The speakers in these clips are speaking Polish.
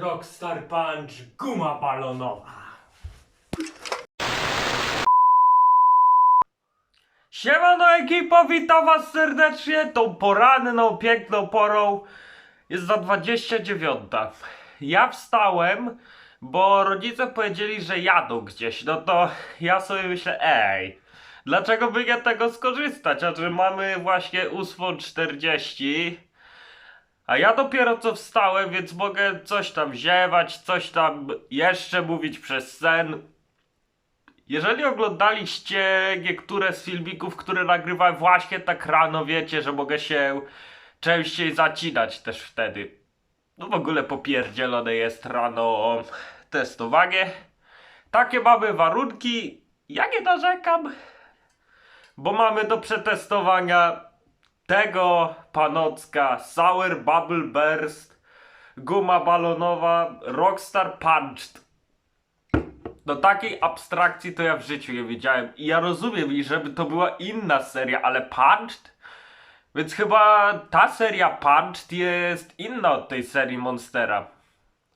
Rockstar Punch, guma balonowa. Siemano ekipo, witam was serdecznie tą poranną, piękną porą. Jest za 29. Ja wstałem, bo rodzice powiedzieli, że jadą gdzieś. No to ja sobie myślę, ej, dlaczego by nie tego skorzystać? A że mamy właśnie 8.40. A ja dopiero co wstałem, więc mogę coś tam ziewać, coś tam jeszcze mówić przez sen. Jeżeli oglądaliście niektóre z filmików, które nagrywałem właśnie tak rano, wiecie, że mogę się częściej zacinać też wtedy. No w ogóle popierdzielone jest rano testowanie. Takie mamy warunki. Ja nie narzekam, bo mamy do przetestowania tego panocka Sour Bubble Burst, guma balonowa Rockstar Punched. No takiej abstrakcji to ja w życiu nie widziałem. I ja rozumiem, i żeby to była inna seria, ale Punched? Więc chyba ta seria Punched jest inna od tej serii Monstera.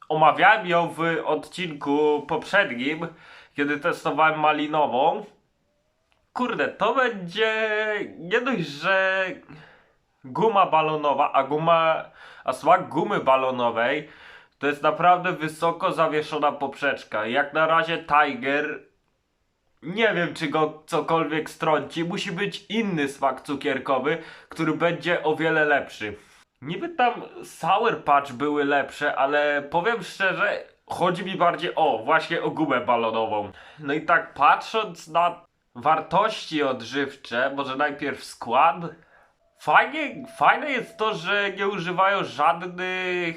Omawiałem ją w odcinku poprzednim, kiedy testowałem malinową. Kurde, to będzie nie dość, że guma balonowa, a guma, a smak gumy balonowej to jest naprawdę wysoko zawieszona poprzeczka. Jak na razie Tiger nie wiem, czy go cokolwiek strąci. Musi być inny smak cukierkowy, który będzie o wiele lepszy. Niby tam Sour Patch były lepsze, ale powiem szczerze, chodzi mi bardziej o, właśnie o gumę balonową. No i tak patrząc na wartości odżywcze, może najpierw skład. Fajnie, fajne jest to, że nie używają żadnych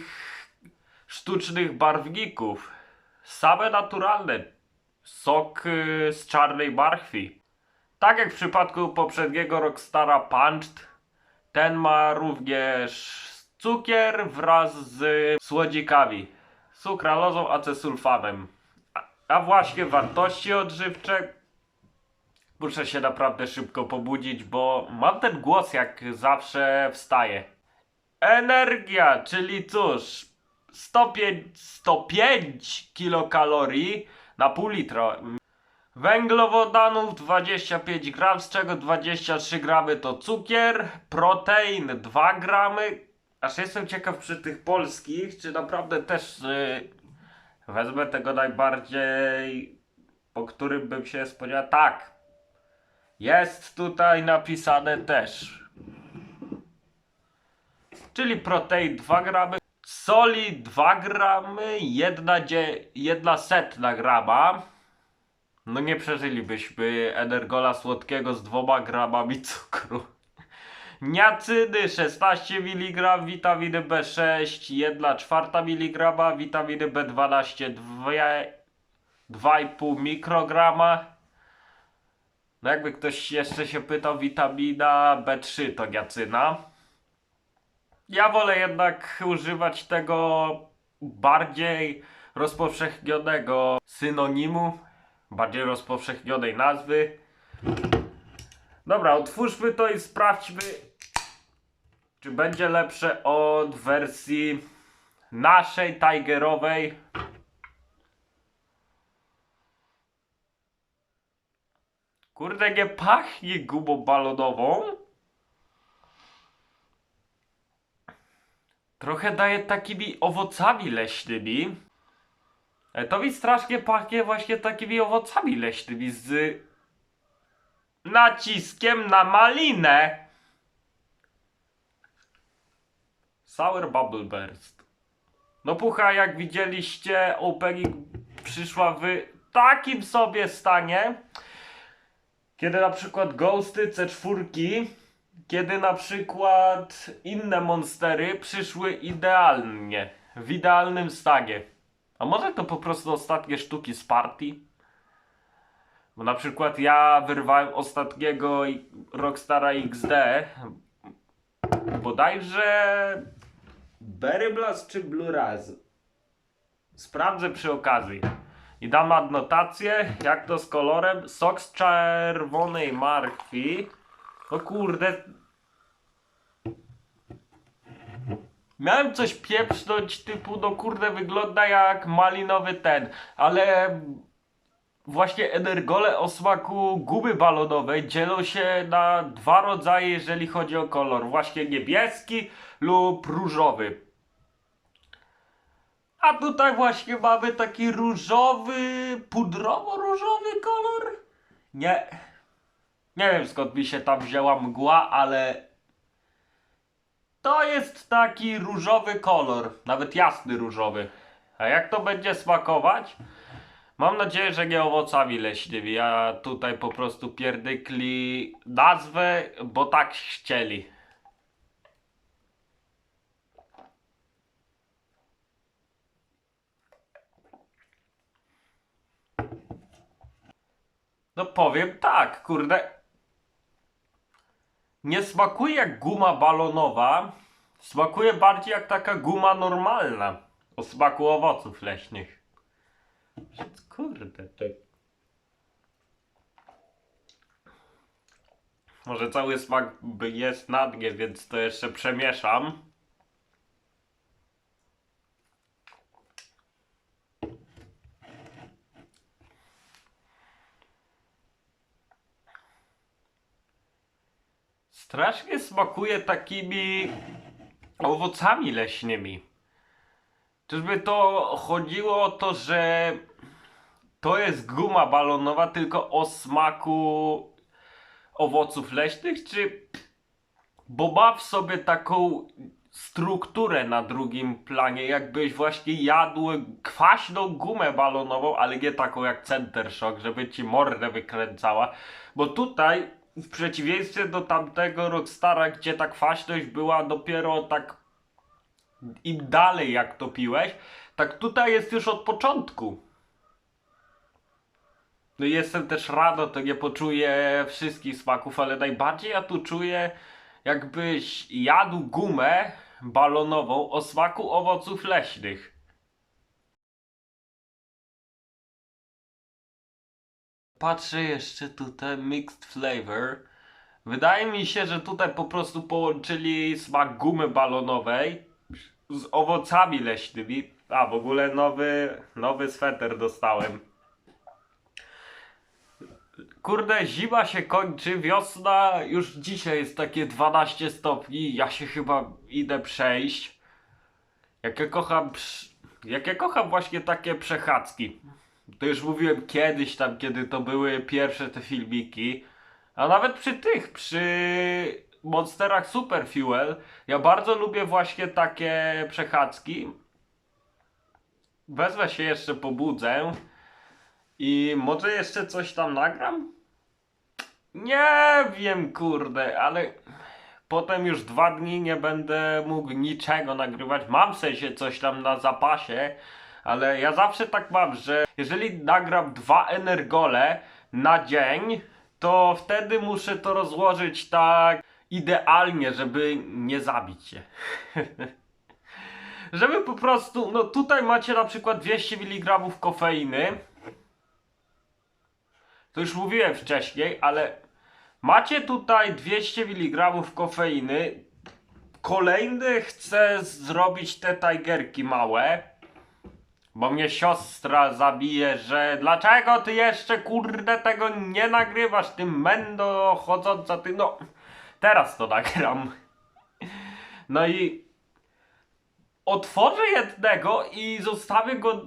sztucznych barwników. Same naturalne. Sok y, z czarnej marchwi. Tak jak w przypadku poprzedniego Rockstara Punched, ten ma również cukier wraz z słodzikami. Sukralozą, acesulfanem. A, a właśnie wartości odżywcze Muszę się naprawdę szybko pobudzić, bo mam ten głos jak zawsze wstaje. Energia, czyli cóż, 105, 105 kilokalorii na pół litra. Węglowodanów 25 gram, z czego 23 gramy to cukier, protein 2 gramy. Aż jestem ciekaw przy tych polskich, czy naprawdę też y, wezmę tego najbardziej, po którym bym się spodziewał. Tak, jest tutaj napisane też. Czyli protein 2 gramy, soli 2 gramy, jedna, dzie, jedna setna grama. No nie przeżylibyśmy energola słodkiego z dwoma gramami cukru. Niacyny 16 mg, witaminy B6, 1 czwarta mg, witaminy B12 2,5 mikrograma. No jakby ktoś jeszcze się pytał, witamina B3 to niacyna. Ja wolę jednak używać tego bardziej rozpowszechnionego synonimu, bardziej rozpowszechnionej nazwy. Dobra, otwórzmy to i sprawdźmy, czy będzie lepsze od wersji naszej Tigerowej. Kurde, nie pachnie gumą balonową. Trochę daje takimi owocami leśnymi. Ale to mi strasznie pachnie właśnie takimi owocami leśnymi z naciskiem na malinę. Sour Bubble Burst. No pucha, jak widzieliście, opening przyszła w takim sobie stanie, kiedy na przykład Ghosty C4, kiedy na przykład inne monstery przyszły idealnie, w idealnym stanie. A może to po prostu ostatnie sztuki z partii? Bo na przykład ja wyrwałem ostatniego Rockstara XD, bodajże Berry Blast czy Blue Raz. Sprawdzę przy okazji. I dam adnotację, jak to z kolorem. Sok z czerwonej markwi. No kurde. Miałem coś pieprznąć typu, no kurde, wygląda jak malinowy ten, ale właśnie energole o smaku gumy balonowej dzielą się na dwa rodzaje, jeżeli chodzi o kolor. Właśnie niebieski lub różowy. A tutaj właśnie mamy taki różowy, pudrowo-różowy kolor. Nie. Nie wiem skąd mi się tam wzięła mgła, ale to jest taki różowy kolor, nawet jasny różowy. A jak to będzie smakować? Mam nadzieję, że nie owocami leśnymi. Ja tutaj po prostu pierdykli nazwę, bo tak chcieli. No powiem tak, kurde. Nie smakuje jak guma balonowa. Smakuje bardziej jak taka guma normalna. O smaku owoców leśnych. Kurde, ty. Może cały smak jest na więc to jeszcze przemieszam. Strasznie smakuje takimi owocami leśnymi. Czyżby to chodziło o to, że to jest guma balonowa tylko o smaku owoców leśnych, czy bo ma w sobie taką strukturę na drugim planie, jakbyś właśnie jadł kwaśną gumę balonową, ale nie taką jak Center Shock, żeby ci mordę wykręcała, bo tutaj w przeciwieństwie do tamtego Rockstara, gdzie ta kwaśność była dopiero tak im dalej jak to piłeś, tak tutaj jest już od początku. No i jestem też rado, to nie poczuję wszystkich smaków, ale najbardziej ja tu czuję jakbyś jadł gumę balonową o smaku owoców leśnych. Patrzę jeszcze tutaj mixed flavor. Wydaje mi się, że tutaj po prostu połączyli smak gumy balonowej z owocami leśnymi. A w ogóle nowy, nowy sweter dostałem. Kurde, zima się kończy, wiosna już dzisiaj jest takie 12 stopni. Ja się chyba idę przejść. Jak ja kocham, jak ja kocham właśnie takie przechadzki. To już mówiłem kiedyś tam, kiedy to były pierwsze te filmiki. A nawet przy tych, przy Monsterach Super Fuel, ja bardzo lubię właśnie takie przechadzki. Wezmę się jeszcze, pobudzę. I może jeszcze coś tam nagram? Nie wiem, kurde, ale potem już dwa dni nie będę mógł niczego nagrywać. Mam w sensie coś tam na zapasie, ale ja zawsze tak mam, że jeżeli nagram dwa energole na dzień, to wtedy muszę to rozłożyć tak idealnie, żeby nie zabić się. żeby po prostu, no tutaj macie na przykład 200 mg kofeiny. To już mówiłem wcześniej, ale macie tutaj 200 mg kofeiny. Kolejny chcę zrobić te tigerki małe. Bo mnie siostra zabije, że dlaczego ty jeszcze kurde tego nie nagrywasz, ty mendo chodząca, ty no. Teraz to nagram. No i otworzę jednego i zostawię go.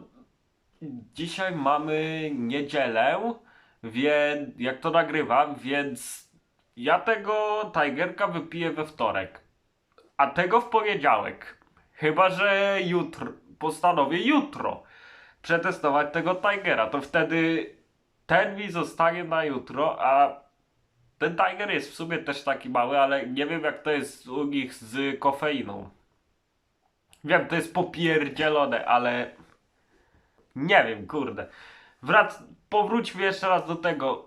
Dzisiaj mamy niedzielę, więc jak to nagrywam, więc ja tego Tigerka wypiję we wtorek, a tego w poniedziałek. Chyba, że jutro postanowię jutro przetestować tego Tigera. To wtedy ten mi zostanie na jutro, a ten Tiger jest w sumie też taki mały, ale nie wiem jak to jest u nich z kofeiną. Wiem, to jest popierdzielone, ale nie wiem, kurde. Wrac... Powróćmy jeszcze raz do tego.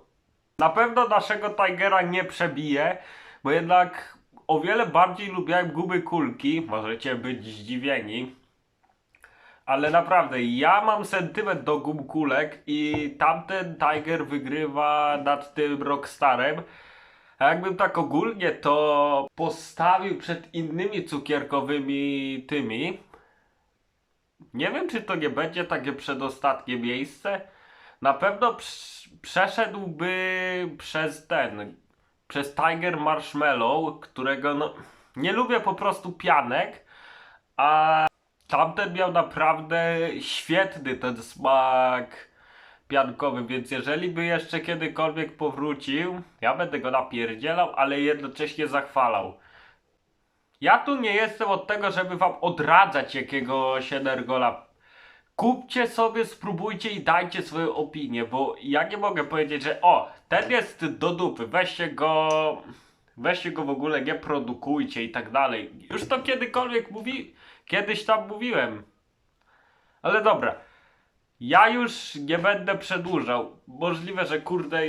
Na pewno naszego Tigera nie przebije, bo jednak o wiele bardziej lubiłem gumy kulki. Możecie być zdziwieni. Ale naprawdę, ja mam sentyment do gum kulek i tamten Tiger wygrywa nad tym Rockstarem. A jakbym tak ogólnie to postawił przed innymi cukierkowymi tymi, nie wiem czy to nie będzie takie przedostatnie miejsce. Na pewno prz- przeszedłby przez ten, przez Tiger Marshmallow, którego no, nie lubię po prostu pianek, a tamten miał naprawdę świetny ten smak piankowy, więc jeżeli by jeszcze kiedykolwiek powrócił, ja będę go napierdzielał, ale jednocześnie zachwalał. Ja tu nie jestem od tego, żeby wam odradzać jakiegoś energola. Kupcie sobie, spróbujcie i dajcie swoją opinię, bo ja nie mogę powiedzieć, że o, ten jest do dupy, weźcie go, weźcie go w ogóle, nie produkujcie i tak dalej. Już to kiedykolwiek mówi, kiedyś tam mówiłem. Ale dobra. Ja już nie będę przedłużał. Możliwe, że kurde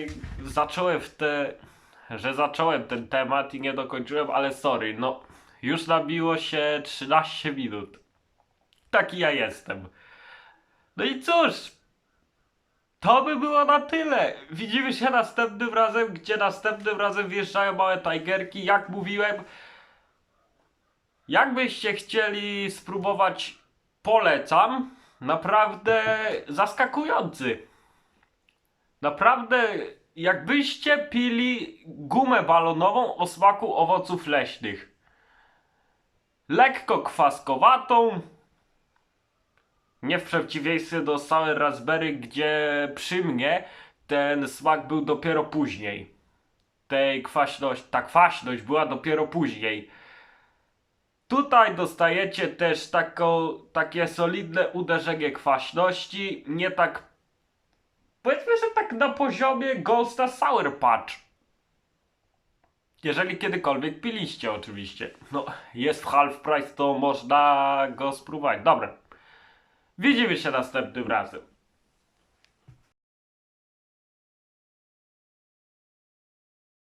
zacząłem w te. że zacząłem ten temat i nie dokończyłem, ale sorry, no już nabiło się 13 minut. Taki ja jestem. No i cóż, to by było na tyle. Widzimy się następnym razem, gdzie następnym razem wjeżdżają małe tigerki. Jak mówiłem, jakbyście chcieli spróbować, polecam. Naprawdę zaskakujący. Naprawdę, jakbyście pili gumę balonową o smaku owoców leśnych. Lekko kwaskowatą. Nie w przeciwieństwie do Sour Raspberry, gdzie przy mnie ten smak był dopiero później. Tej kwaśność, ta kwaśność była dopiero później. Tutaj dostajecie też taką, takie solidne uderzenie kwaśności, nie tak powiedzmy, że tak na poziomie Ghosta Sour Patch. Jeżeli kiedykolwiek piliście oczywiście. No, jest w half price, to można go spróbować. Dobra. Widzimy się następnym razem.